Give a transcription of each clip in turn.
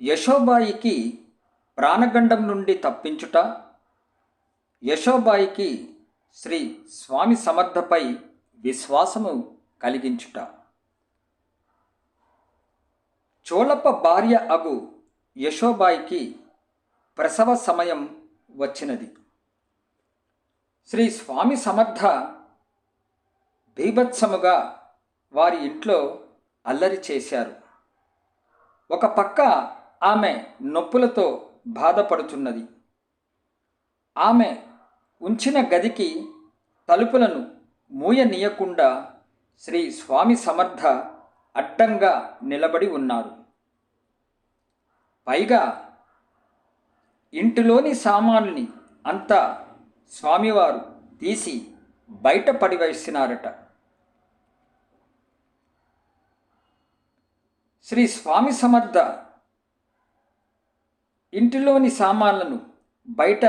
యశోబాయికి ప్రాణగండం నుండి తప్పించుట యశోబాయికి శ్రీ స్వామి సమర్థపై విశ్వాసము కలిగించుట. చోళప్ప భార్య అగు యశోబాయికి ప్రసవ సమయం వచ్చినది. శ్రీ స్వామి సమర్థ బీభత్సముగా వారి ఇంట్లో అల్లరి చేశారు. ఒక పక్క ఆమె నొప్పులతో బాధపడుచున్నది. ఆమె ఉంచిన గదికి తలుపులను మూయనీయకుండా శ్రీ స్వామి సమర్థ అడ్డంగా నిలబడి ఉన్నారు. పైగా ఇంటిలోని సామాన్ని అంతా స్వామివారు తీసి బయట పడివేసినారట. శ్రీ స్వామి సమర్థ ఇంటిలోని సామాన్లను బయట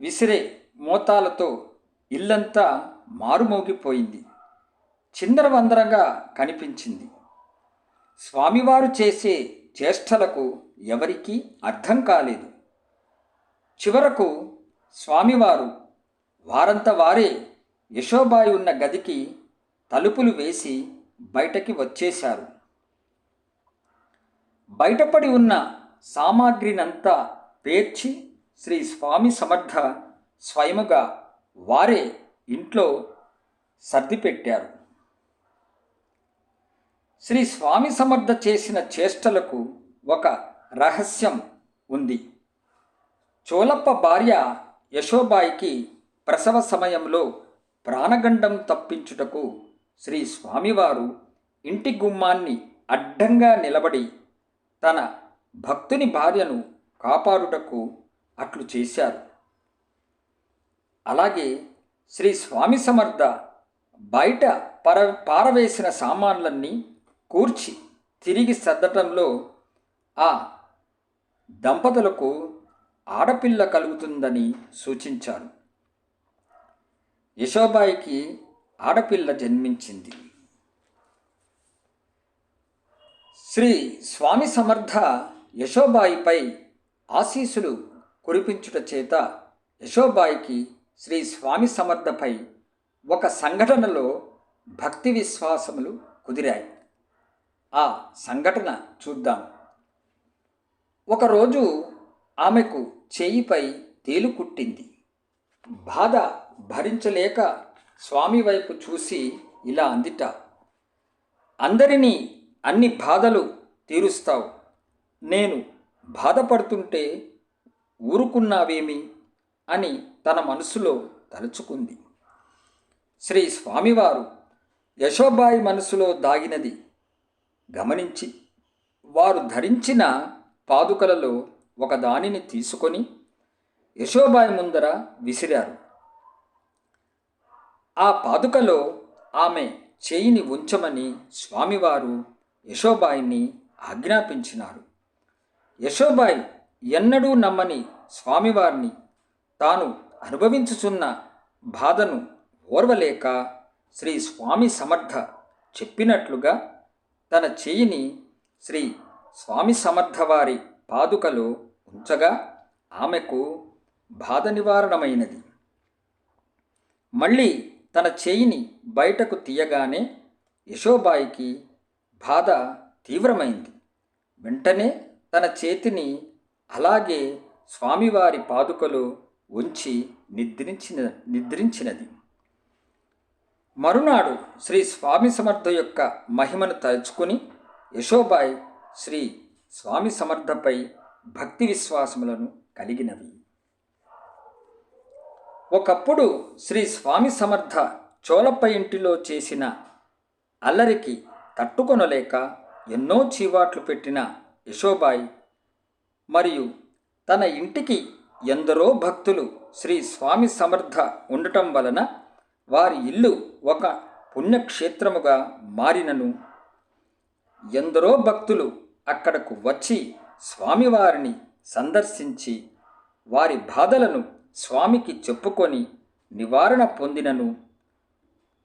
విసిరే మోతాలతో ఇల్లంతా మారుమోగిపోయింది. చిందరవందరగా కనిపించింది. స్వామివారు చేసే చేష్టలకు ఎవరికీ అర్థం కాలేదు. చివరకు స్వామివారు వారంత వారే యశోబాయి ఉన్న గదికి తలుపులు వేసి బయటకి వచ్చేశారు. బయటపడి ఉన్న సామాగ్రినంతా పేర్చి శ్రీ స్వామి సమర్థ స్వయముగా వారే ఇంట్లో సర్దిపెట్టారు శ్రీ స్వామి సమర్థ చేసిన చేష్టలకు ఒక రహస్యం ఉంది. చోలప్ప భార్య యశోబాయికి ప్రసవ సమయంలో ప్రాణగండం తప్పించుటకు శ్రీ స్వామివారు ఇంటి గుమ్మాన్ని అడ్డంగా నిలబడి తన భక్తుని భార్యను కాపాడుటకు అట్లు చేశారు. అలాగే శ్రీ స్వామి సమర్థ బయట పర పారవేసిన సామాన్లన్నీ కూర్చి తిరిగి సర్దటంలో ఆ దంపతులకు ఆడపిల్ల కలుగుతుందని సూచించారు. యశోబాయికి ఆడపిల్ల జన్మించింది. శ్రీ స్వామి సమర్థ యశోబాయిపై ఆశీస్సులు కురిపించుట చేత యశోబాయికి శ్రీ స్వామి సమర్థపై ఒక సంఘటనలో భక్తి విశ్వాసములు కుదిరాయి. ఆ సంఘటన చూద్దాం. ఒకరోజు ఆమెకు చేయిపై తేలు కుట్టింది. బాధ భరించలేక స్వామి వైపు చూసి ఇలా అందిట అందరినీ అన్ని బాధలు తీరుస్తావు. నేను బాధపడుతుంటే ఊరుకున్నావేమి అని తన మనసులో తలుచుకుంది. శ్రీ స్వామివారు యశోబాయి మనసులో దాగినది గమనించి వారు ధరించిన పాదుకలలో ఒక దానిని తీసుకొని యశోబాయి ముందర విసిరారు. ఆ పాదుకలో ఆమె చేయిని ఉంచమని స్వామివారు యశోబాయిని ఆజ్ఞాపించినారు. యశోబాయి ఎన్నడూ నమ్మని స్వామివారిని తాను అనుభవించుచున్న బాధను ఓర్వలేక శ్రీ స్వామి సమర్థ చెప్పినట్లుగా తన చేయిని శ్రీ స్వామి సమర్థ వారి పాదుకలో ఉంచగా ఆమెకు బాధ నివారణమైనది మళ్ళీ తన చేయిని బయటకు తీయగానే యశోబాయికి బాధ తీవ్రమైంది. వెంటనే తన చేతిని అలాగే స్వామివారి పాదుకలో ఉంచి నిద్రించిన నిద్రించినది. మరునాడు శ్రీ స్వామి సమర్థ యొక్క మహిమను తలుచుకుని యశోబాయ్ శ్రీ స్వామి సమర్థపై భక్తి విశ్వాసములను కలిగినవి. ఒకప్పుడు శ్రీ స్వామి సమర్థ చోళప్ప ఇంటిలో చేసిన అల్లరికి తట్టుకొనలేక ఎన్నో చీవాట్లు పెట్టిన యశోబాయి. మరియు తన ఇంటికి ఎందరో భక్తులు శ్రీ స్వామి సమర్థ ఉండటం వలన వారి ఇల్లు ఒక పుణ్యక్షేత్రముగా మారినను. ఎందరో భక్తులు అక్కడకు వచ్చి స్వామివారిని సందర్శించి వారి బాధలను స్వామికి చెప్పుకొని నివారణ పొందినను.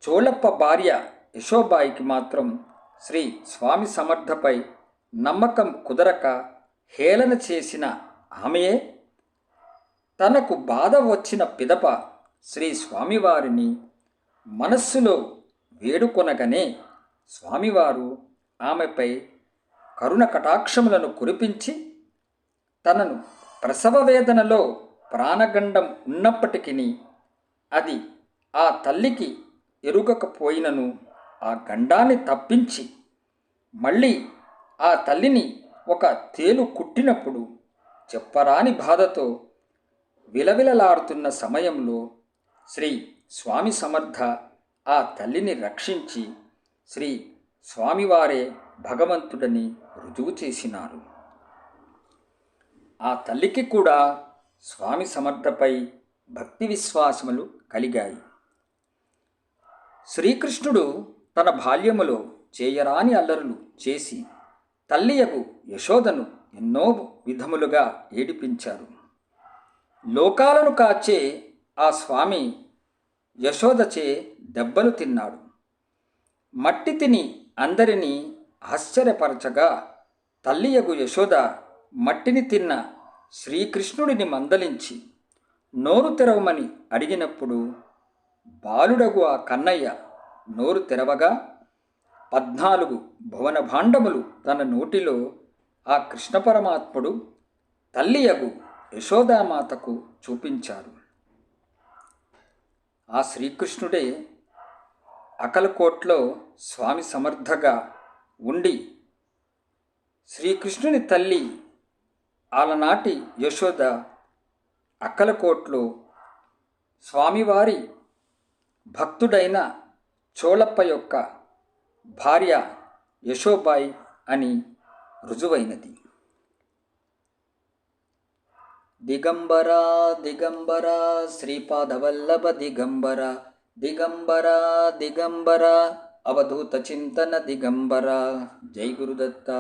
చోళప్ప భార్య యశోబాయికి మాత్రం శ్రీ స్వామి సమర్థపై నమ్మకం కుదరక హేళన చేసిన ఆమెయే తనకు బాధ వచ్చిన పిదప శ్రీ స్వామివారిని మనస్సులో వేడుకొనగనే స్వామివారు ఆమెపై కరుణ కటాక్షములను కురిపించి తనను ప్రసవ వేదనలో ప్రాణగండం ఉన్నప్పటికీ అది ఆ తల్లికి ఎరుగకపోయినను ఆ గండాన్ని తప్పించి మళ్ళీ ఆ తల్లిని ఒక తేలు కుట్టినప్పుడు చెప్పరాని బాధతో విలవిలలాడుతున్న సమయంలో శ్రీ స్వామి సమర్థ ఆ తల్లిని రక్షించి శ్రీ స్వామివారే భగవంతుడని రుజువు చేసినారు. ఆ తల్లికి కూడా స్వామి సమర్థపై భక్తి విశ్వాసములు కలిగాయి. శ్రీకృష్ణుడు తన బాల్యములో చేయరాని అల్లరులు చేసి తల్లియకు యశోదను ఎన్నో విధములుగా ఏడిపించారు. లోకాలను కాచే ఆ స్వామి యశోదచే దెబ్బలు తిన్నాడు. మట్టి తిని అందరినీ ఆశ్చర్యపరచగా తల్లియగు యశోద మట్టిని తిన్న శ్రీకృష్ణుడిని మందలించి నోరు తెరవమని అడిగినప్పుడు బాలుడగు ఆ కన్నయ్య నోరు తెరవగా పద్నాలుగు భువన భాండములు తన నోటిలో ఆ కృష్ణ పరమాత్ముడు తల్లియగు యశోదామాతకు చూపించారు. ఆ శ్రీకృష్ణుడే అకలకోట్లో స్వామి సమర్థగా ఉండి శ్రీకృష్ణుని తల్లి ఆలనాటి యశోద అక్కలకోట్లో స్వామివారి భక్తుడైన చోళప్ప యొక్క భార్య యశోబాయి అని రుజువైనది. దిగంబరా దిగంబరా శ్రీపాదవల్లభ దిగంబర దిగంబరా దిగంబర అవధూత చింతన దిగంబర జై గురుదత్త.